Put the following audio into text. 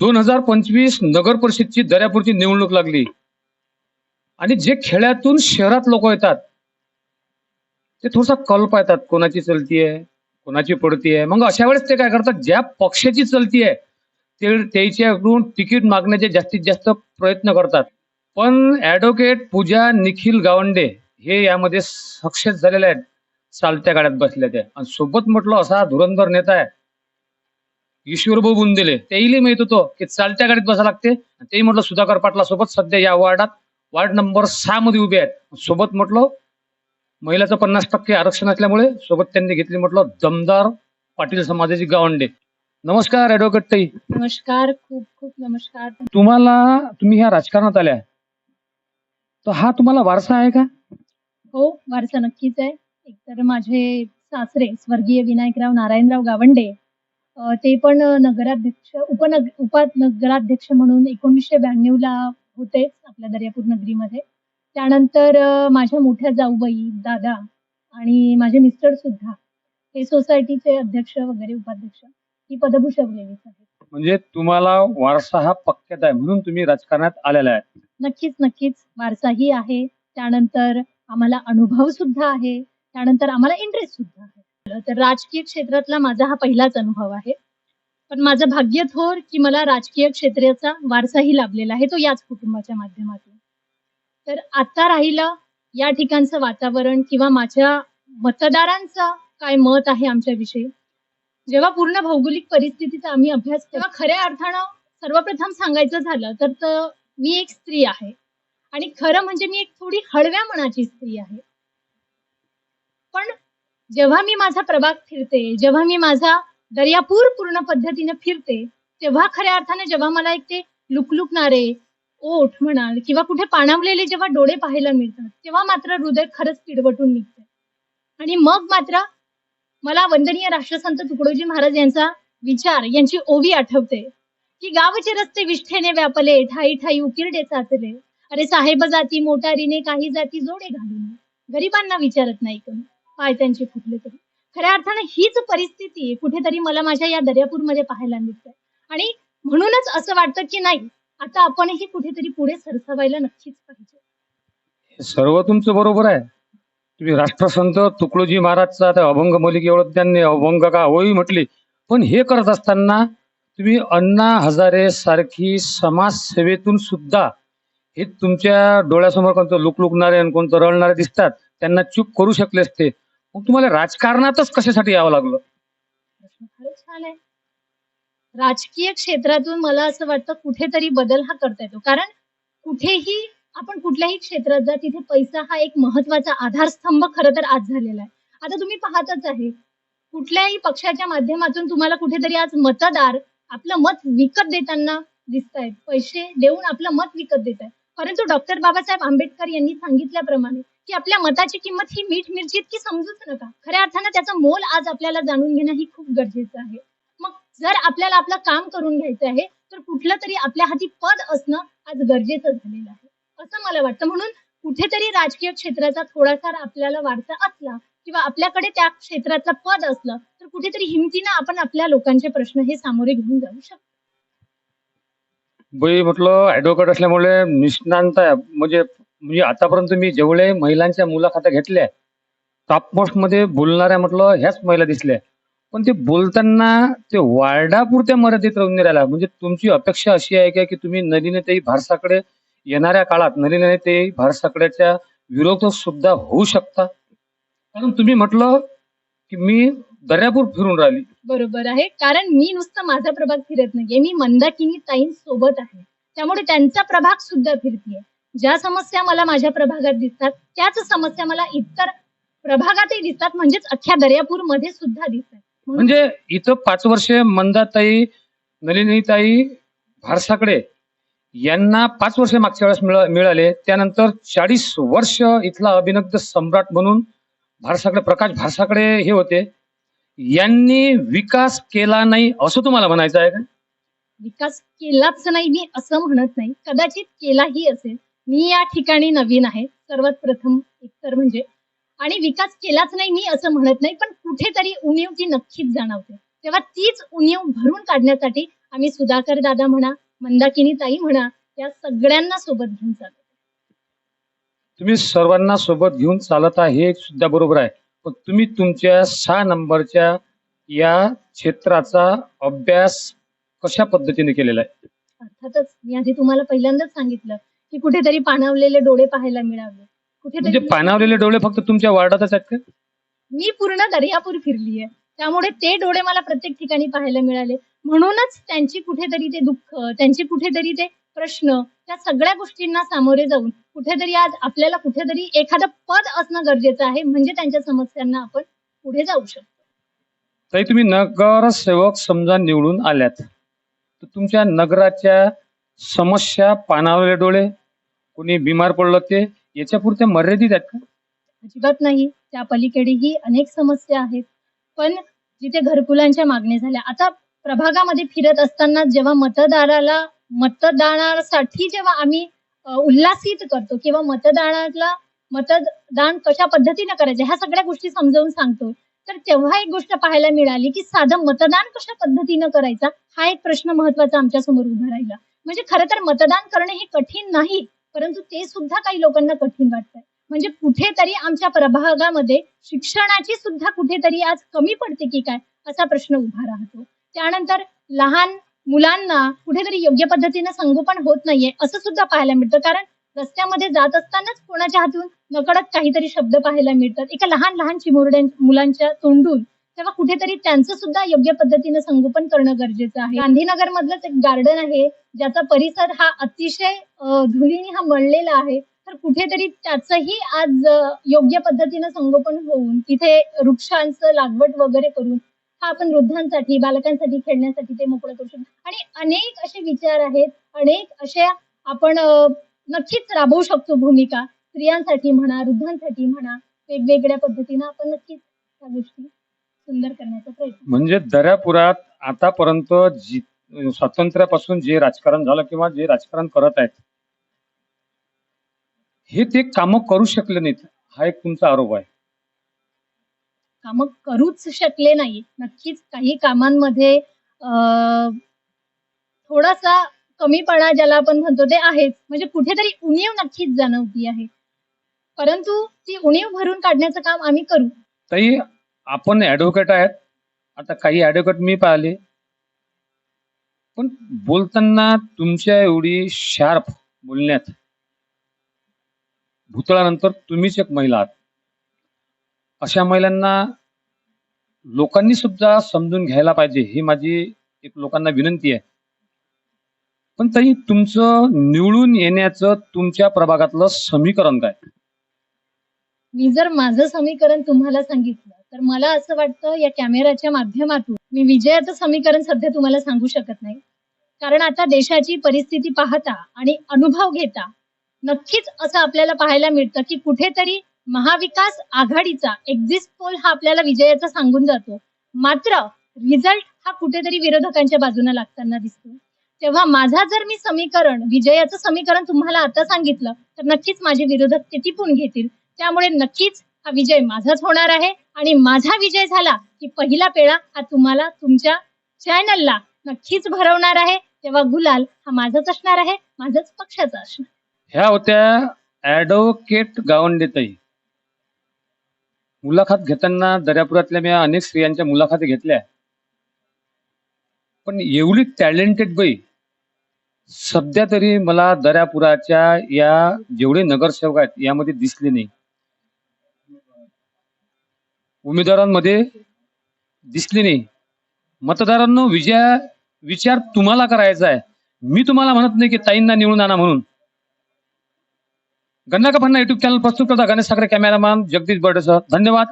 दोन हजार पंचवीस नगर परिषदची दर्यापूरची निवडणूक लागली. आणि जे खेड्यातून शहरात लोक येतात ते थोडासा कल पाहतात कोणाची चलती आहे कोणाची पडती आहे. मग अशा वेळेस ते काय करतात ज्या पक्षाची चलती आहे ते त्याच्याकडून तिकीट मागण्याचे जास्तीत जास्त प्रयत्न करतात. पण ऍडव्होकेट पूजा निखिल गावंडे हे यामध्ये सक्सेस झालेले आहेत चालत्या गाड्यात बसल्या त्या आणि सोबत म्हटलं असा धुरंधर नेता आहे ईश्वरभाऊ बुंदेले तेही माहीत होतं की चालत्या गाडीत बसा लागते. तेही म्हटलं सुधाकर पाटला सोबत सध्या या वार्डात. वार्ड नंबर सहा मध्ये उभे आहेत. सोबत म्हटलं महिलाचं पन्नास टक्के आरक्षण असल्यामुळे सोबत त्यांनी घेतली म्हटलं दमदार पाटील समाजाची गावंडे. नमस्कार ऍडव्होकेट ताई. नमस्कार खूप खूप नमस्कार. तुम्हाला तुम्ही ह्या राजकारणात आल्या. तर हा तुम्हाला वारसा आहे का? हो वारसा नक्कीच आहे. एकतर माझे सासरे स्वर्गीय विनायकराव नारायणराव गावंडे ते पण नगराध्यक्ष उपनग उपनगराध्यक्ष म्हणून एकोणीसशे ब्याण्णव ला होते आपल्या दर्यापूर नगरीमध्ये. त्यानंतर माझ्या मोठ्या जाऊबाई दादा आणि माझे मिस्टर सुद्धा हे सोसायटीचे अध्यक्ष वगैरे उपाध्यक्ष ही पद भूषवलेलीच आहेत. म्हणजे तुम्हाला वारसा हा पक्क्यात आहे म्हणून तुम्ही राजकारणात आलेला आहे. नक्कीच नक्कीच. वारसाही आहे. त्यानंतर आम्हाला अनुभव सुद्धा आहे. त्यानंतर आम्हाला इंटरेस्ट सुद्धा आहे. तर राजकीय क्षेत्रातला माझा हा पहिलाच अनुभव आहे. पण माझं भाग्य थोर की मला राजकीय क्षेत्राचा वारसाही लाभलेला आहे तो याच कुटुंबाच्या माध्यमातून. तर आता राहिलं या ठिकाणचं वातावरण किंवा माझ्या मतदारांचं काय मत आहे आमच्याविषयी? जेव्हा पूर्ण भौगोलिक परिस्थितीचा आम्ही अभ्यास तेव्हा खऱ्या अर्थानं सर्वप्रथम सांगायचं झालं तर मी एक स्त्री आहे. आणि खरं म्हणजे मी एक थोडी हळव्या मनाची स्त्री आहे. पण जेव्हा मी माझा प्रभाग फिरते जेव्हा मी माझा दर्यापूर पूर्ण पद्धतीने फिरते तेव्हा खऱ्या अर्थाने जेव्हा मला एक ते लुकलुकणारे ओठ म्हणाल किंवा कुठे पाणावलेले जेव्हा डोळे पाहायला मिळतात तेव्हा मात्र हृदय खरंच पिडवटून निघते. आणि मग मात्र मला वंदनीय राष्ट्रसंत तुकडोजी महाराज यांचा विचार यांची ओवी आठवते की गावचे रस्ते विष्ठेने व्यापले ठाई ठाई उकिरडे चाचले अरे साहेब जाती मोटारीने काही जाती जोडे घालून. गरिबांना विचारत नाही कोणी. पाय त्यांचे फुटले तरी. खऱ्या अर्थानं हीच परिस्थिती कुठेतरी मला माझ्या या दर्यापूरमध्ये पाहायला मिळते आणि म्हणूनच असं वाटतं की नाही आता आपणही कुठेतरी पुढे सरसावायला नक्कीच पाहिजे. सर्व तुमचं बरोबर आहे. तुम्ही राष्ट्रसंत तुकडोजी महाराजचा आता अभंग मलिक एवढं त्यांनी अभंग का होई म्हटली पण हे करत असताना तुम्ही अण्णा हजारे सारखी समाजसेवेतून सुद्धा हे तुमच्या डोळ्यासमोर कोणतं लुकलुकणारे आणि कोणतं रळणारे दिसतात. त्यांना चूक करू शकले असते. मग तुम्हाला राजकारणातच कशासाठी यावं लागलं? छान आहे. राजकीय क्षेत्रातून मला असं वाटतं कुठेतरी बदल हा करता येतो. कारण कुठेही आपण कुठल्याही क्षेत्रात जा तिथे पैसा हा एक महत्त्वाचा आधारस्तंभ खरं तर आज झालेला आहे. आता तुम्ही पाहतच आहे कुठल्याही पक्षाच्या माध्यमातून तुम्हाला कुठेतरी आज मतदार आपलं मत विकत देताना दिसत आहेत पैसे देऊन आपलं मत विकत देत आहेत परंतु डॉक्टर बाबासाहेब आंबेडकर यांनी सांगितल्याप्रमाणे की आपल्या मताची किंमत ही मीठ मिरची इतकी समजूच नका. खऱ्या अर्थानं त्याचं मोल आज आपल्याला जाणून घेणं ही खूप गरजेचं आहे. मग जर आपल्याला आपलं काम करून घ्यायचं आहे तर कुठलं तरी आपल्या हाती पद असणं आज गरजेचं झालेलं आहे. असं मला वाटतं. म्हणून कुठेतरी राजकीय क्षेत्राचा थोडासा आपल्याला वारसा असला किंवा आपल्याकडे त्या क्षेत्रातलं पद असलं तर कुठेतरी हिमतीनं आपण आपल्या लोकांचे प्रश्न हे सामोरे घेऊन जाऊ शकतो. बाई म्हटलं ऍडव्होकेट असल्यामुळे निष्णांत म्हणजे म्हणजे आतापर्यंत मी जेवढे महिलांच्या मुलाखत घेतल्या टॉपमोस्टमध्ये बोलणाऱ्या म्हटलं ह्याच महिला दिसल्या. पण ते बोलताना ते वार्डापुरत्या मर्यादित राहून नाही राहिला. म्हणजे तुमची अपेक्षा अशी आहे का की तुम्ही नलिनीताई भारसाकडे येणाऱ्या काळात नलिनीताई भारसाकडेच्या विरोध सुद्धा होऊ शकता? कारण तुम्ही म्हटलं की मी दर्यापूर फिरून राहिली. बरोबर आहे. कारण मी नुसतं माझा प्रभाग फिरत नाहीये. मी मंदाकिनी ताईं सोबत आहे. त्यामुळे त्यांचा प्रभाग सुद्धा फिरतीये. ज्या समस्या मला माझ्या प्रभागात दिसतात त्याच समस्या मला इतर प्रभागातही दिसतात म्हणजेच अख्ख्या दर्यापूरमध्ये सुद्धा दिसतात. म्हणजे इथं पाच वर्षे मंदाताई नलिनीताई भारसाकडे यांना पाच वर्ष मागच्या वेळेस मिळा- मिळाले. त्यानंतर चाळीस वर्ष इथला अभिनग्ध सम्राट म्हणून भारसाकडे प्रकाश भारसाकडे हे होते. यांनी विकास केला नाही असं तुम्हाला म्हणायचं आहे का? विकास केलाच नाही मी असं म्हणत नाही. कदाचित केलाही असेल. मी या ठिकाणी नवीन आहे. सर्वात प्रथम एकतर म्हणजे आणि विकास केलाच नाही मी असं म्हणत नाही पण कुठेतरी उणीव ती नक्कीच जाणवते. तेव्हा तीच उणीव भरून काढण्यासाठी आम्ही सुधाकर दादा म्हणा मंदाकिनी ताई म्हणा या सगळ्यांना सोबत घेऊन चालतो तुम्ही सर्वांना सोबत घेऊन चालत आहे हे सुद्धा बरोबर आहे. पण तुम्ही तुमच्या सहा नंबरच्या या क्षेत्राचा अभ्यास कशा पद्धतीने केलेला आहे? अर्थातच मी आधी तुम्हाला पहिल्यांदाच सांगितलं की कुठेतरी पाणावलेले डोळे पाहायला मिळावे. म्हणजे कुठेतरी पाणावलेले डोळे फक्त तुमच्या वार्डातच आहेत का? मी पूर्ण दर्यापूर फिरली आहे त्यामुळे ते डोळे मला प्रत्येक ठिकाणी पाहायला मिळाले. म्हणूनच त्यांची कुठेतरी ते दुःख त्यांची कुठेतरी ते प्रश्न त्या सगळ्या गोष्टींना सामोरे जाऊन कुठेतरी आज आपल्याला कुठेतरी एखादं पद असणं गरजेचं आहे. म्हणजे त्यांच्या समस्यांना आपण पुढे जाऊ शकतो. तरी तुम्ही नगरसेवक समजा निवडून आल्यात. तर तुमच्या नगराच्या समस्या पाणावलेले डोळे कुणी बिमार पडलं ते याच्या मर्यादित आहेत का? अजिबात नाही. त्या पलीकडेही अनेक समस्या आहेत. पण जिथे घरकुलांच्या मागण्या झाल्या आता प्रभागामध्ये फिरत असताना जेव्हा मतदाराला मतदानासाठी जेव्हा आम्ही उल्लासित उल्हासित करतो किंवा मतदानाला मतदान कशा पद्धतीने करायचं ह्या सगळ्या गोष्टी समजावून सांगतो. तर तेव्हा एक गोष्ट पाहायला मिळाली की साधं मतदान कशा पद्धतीनं करायचा हा एक प्रश्न महत्त्वाचा आमच्यासमोर उभा राहिला. म्हणजे खरं तर मतदान करणे हे कठीण नाही. परंतु ते सुद्धा काही लोकांना कठीण वाटतंय. म्हणजे कुठेतरी आमच्या प्रभागामध्ये शिक्षणाची सुद्धा कुठेतरी आज कमी पडते की काय असा प्रश्न उभा राहतो. त्यानंतर लहान मुलांना कुठेतरी योग्य पद्धतीने संगोपन होत नाहीये असं सुद्धा पाहायला मिळतं. कारण रस्त्यामध्ये जात असतानाच कोणाच्या हातून नकळत काहीतरी शब्द पाहायला मिळतात. एका लहान लहान चिमुरड्या मुलांच्या तोंडून तेव्हा कुठेतरी त्यांचं सुद्धा योग्य पद्धतीने संगोपन करणं गरजेचं आहे. गांधीनगर मधलंच एक गार्डन आहे ज्याचा परिसर हा अतिशय धुलीने हा मळलेला आहे. तर कुठेतरी त्याचंही आज योग्य पद्धतीनं संगोपन होऊन तिथे वृक्षांचं लागवड वगैरे करून हा आपण वृद्धांसाठी बालकांसाठी खेळण्यासाठी ते मोकळं करू शकतो. आणि अनेक असे विचार आहेत अनेक अशा आपण नक्कीच राबवू शकतो भूमिका. स्त्रियांसाठी म्हणा वृद्धांसाठी म्हणा वेगवेगळ्या पद्धतीनं आपण नक्कीच त्या गोष्टी सुंदर करण्याचा प्रयत्न म्हणजे दर्यापुरात आतापर्यंत जी स्वातंत्र्यापासून जे राजकारण झालं किंवा जे राजकारण करत आहेत हे ते कामं करू शकले नाहीत हा एक तुमचा आरोप आहे. कामं करूच शकले नाही. नक्कीच काही कामांमध्ये थोडासा कमीपणा ज्याला आपण म्हणतो ते आहेच. म्हणजे कुठेतरी उणीव नक्कीच जाणवती आहे. परंतु ती उणीव भरून काढण्याचं काम आम्ही करू. ताई आपण ऍडव्होकेट आहेत. आता काही ऍडव्होकेट मी पाहिले. पण बोलताना तुमच्या एवढी शार्प बोलण्यात. भूतळानंतर तुम्हीच एक महिला आहात. अशा महिलांना लोकांनी सुद्धा समजून घ्यायला पाहिजे ही माझी एक लोकांना विनंती आहे. पण तरी तुमचं निवडून येण्याचं तुमच्या प्रभागातलं समीकरण काय? मी जर माझं समीकरण तुम्हाला सांगितलं तर मला असं वाटतं या कॅमेराच्या माध्यमातून मी विजयाचं समीकरण सध्या तुम्हाला सांगू शकत नाही. कारण आता देशाची परिस्थिती पाहता आणि अनुभव घेता नक्कीच असं आपल्याला पाहायला मिळतं की कुठेतरी महाविकास आघाडीचा एक्झिस्ट पोल हा आपल्याला विजयाचा सांगून जातो. मात्र रिझल्ट हा कुठेतरी विरोधकांच्या बाजूने लागताना दिसतो. तेव्हा माझा जर मी समीकरण विजयाचं समीकरण तुम्हाला आता सांगितलं तर नक्कीच माझे विरोधक ते टिपून घेतील. त्यामुळे नक्कीच हा विजय माझाच होणार आहे. आणि माझा विजय झाला की पहिला पेळा हा तुम्हाला तुमच्या चॅनलला नक्कीच भरवणार आहे. तेव्हा गुलाल हा माझाच असणार आहे माझाच पक्षाचा असणार. ह्या होत्या ऍडव्होकेट गावंडेताई. मुलाखत घेताना दर्यापुरातल्या मी अनेक स्त्रियांच्या मुलाखती घेतल्या. पण एवढी टॅलेंटेड बाई सध्या तरी मला दर्यापुराच्या या जेवढे नगरसेवक आहेत यामध्ये दिसले नाही. उमेदवारांमध्ये दिसली नाही. मतदारांनो विजया विचार तुम्हाला करायचा आहे. मी तुम्हाला म्हणत नाही की ताईंना निवडून आणा म्हणून. गन्ना का फन्ना युट्यूब चॅनल प्रस्तुत करता गणेश साखरे कॅमेरामॅन जगदीश बर्डेसह धन्यवाद.